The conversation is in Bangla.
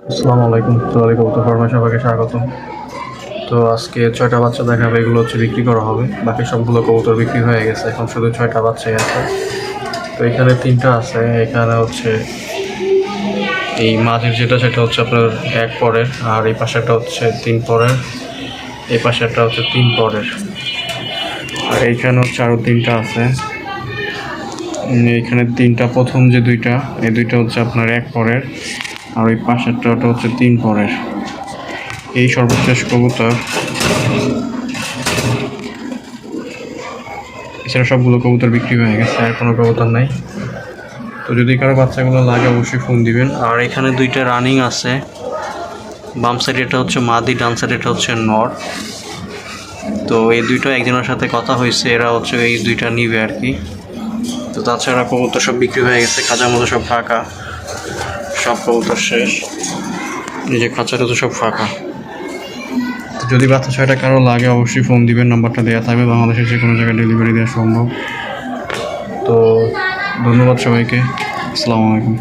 আসসালামু আলাইকুম। সোয়ালি কবুতর ফার্মে সবাইকে স্বাগতম। তো আজকে ছয়টা বাচ্চা দেখাবে, এগুলো হচ্ছে বিক্রি করা হবে। বাকি সবগুলো কবুতর বিক্রি হয়ে গেছে। এখন শুধু ছয়টা বাচ্চাই আছে। তো এখানে তিনটা আছে। এখানে হচ্ছে এই মাঝের যেটা, সেটা হচ্ছে আপনার এক পরের, আর এই পাশেরটা হচ্ছে তিন পরের। এই পাশেরটা হচ্ছে তিন পরের। আর এইখানে হচ্ছে আরও তিনটা আছে। এইখানে তিনটা, প্রথম যে দুইটা, এই দুইটা হচ্ছে আপনার এক পরের। আর ওই পাশেরটা ওটা হচ্ছে তিন পরের। এই সর্বশেষ কবুতর। এছাড়া সবগুলো কবুতর বিক্রি হয়ে গেছে, আর কোনো কবুতর নাই। তো যদি কারও বাচ্চাগুলো লাগে, অবশ্যই ফোন দিবেন। আর এখানে দুইটা রানিং আছে। বাম সাইড এটা হচ্ছে মাদি, ডান সাইড এটা হচ্ছে নর। তো এই দুইটা একজনের সাথে কথা হয়েছে, এরা হচ্ছে এই দুইটা নিবে আর কি। তো তাছাড়া কবুতর সব বিক্রি হয়ে গেছে খাঁচার মতো সব ফাঁকা। সব কবুতর শেষ। এই যে খাঁচাটা তো সব ফাঁকা। তো যদি বাচ্চা ছয়টা কারও লাগে অবশ্যই ফোন দিবেন নাম্বারটা দেওয়া থাকবে। বাংলাদেশের যে কোনো জায়গায় ডেলিভারি দেওয়া সম্ভব। তো ধন্যবাদ সবাইকে। আসসালামু আলাইকুম।